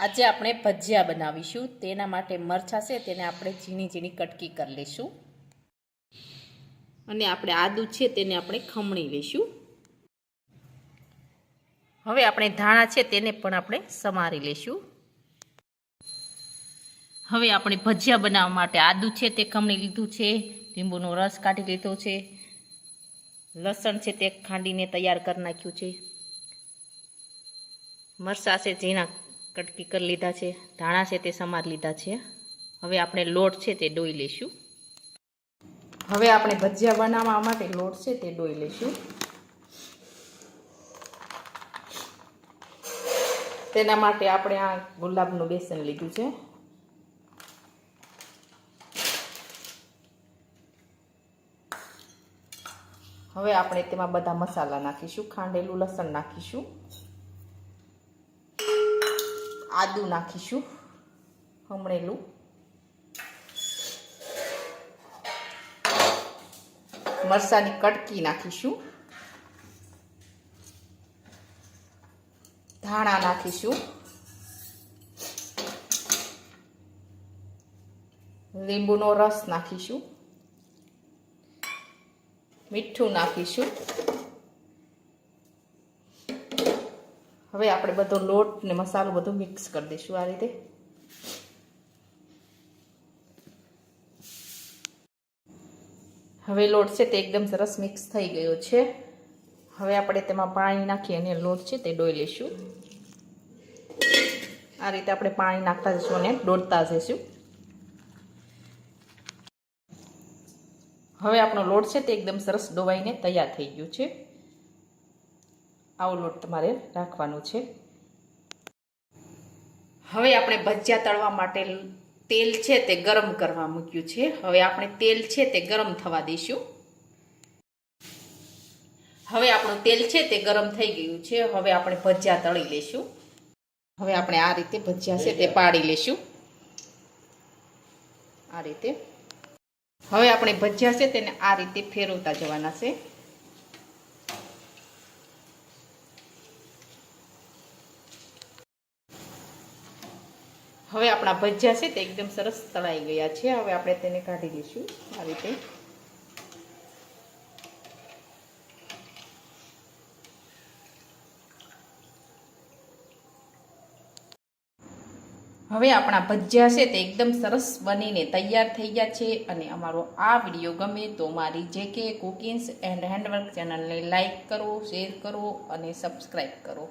આજે આપણે ભજીયા બનાવીશું. તેના માટે મરચાં છે, તેને આપણે ઝીણી ઝીણી કટકી કરી લઈશું અને આપણે આદુ છે, તેને આપણે ખમણી લઈશું હવે આપણે ધાણા છે, તેને પણ આપણે સમારી લઈશું હવે આપણે ભજીયા બનાવવા માટે આદુ છે, તે ખમણી લીધું છે, લીંબુનો રસ કાઢી લીધો છે, લસણ છે, તે ખાંડીને તૈયાર કરી નાખ્યું છે. મરચાં છે, ઝીણા કટકી કરી લીધા છે, ધાણા છે તે સમાર લીધા છે. હવે આપણે લોટ છે તે ડોઈ લઈશું. હવે આપણે ભજીયા બનાવવા માટે લોટ છે તે ડોઈ લઈશું. તેના માટે આપણે આ ગુલાબનું બેસન લીધું છે. હવે આપણે તેમાં બધા મસાલા નાખીશું, ખાંડેલું, લસણ નાખીશું. આદુ નાખીશું હમણેલું. મરસાની કટકી નાખીશું. ધાણા નાખીશું. લીંબુનો રસ નાખીશું. મીઠું નાખીશું. હવે આપણે બધો લોટ ને મસાલો બધો મિક્સ કરી દઈશું આ રીતે. હવે લોટ છે તે એકદમ સરસ મિક્સ થઈ ગયો છે. હવે આપણે તેમાં પાણી નાખી અને લોટ છે તે ડોઈ લઈશું. આ રીતે આપણે પાણી નાખતા જઈશું અને દોડતા જઈશું. હવે આપણો લોટ છે તે એકદમ સરસ ડોવાઈને તૈયાર થઈ ગયું છે. આવો લોટ તમારે રાખવાનો છે. હવે આપણે ભજીયા તળવા માટે તેલ છે તે ગરમ કરવા મૂક્યું છે. હવે આપણે તેલ છે તે ગરમ થવા દઈશું. હવે આપણું તેલ છે તે ગરમ થઈ ગયું છે. હવે આપણે ભજીયા તળી લઈશું. હવે આપણે આ રીતે ભજીયા છે તે પાડી લઈશું. આ રીતે. હવે આપણે ભજીયા છે તેને આ રીતે ફેરવતા જવાના છે. હવે આપણા ભજીયા છે તે એકદમ સરસ તળાઈ ગયા છે. હવે આપણે તેને કાઢી લઈશું આ રીતે. હવે આપણા ભજીયા છે તે એકદમ સરસ બનીને તૈયાર થઈ ગયા છે અને અમારો આ વીડિયો ગમે તો મારી જે કે કુકિંગ્સ એન્ડ હેન્ડવર્ક ચેનલને લાઈક કરો, શેર કરો અને સબસ્ક્રાઈબ કરો.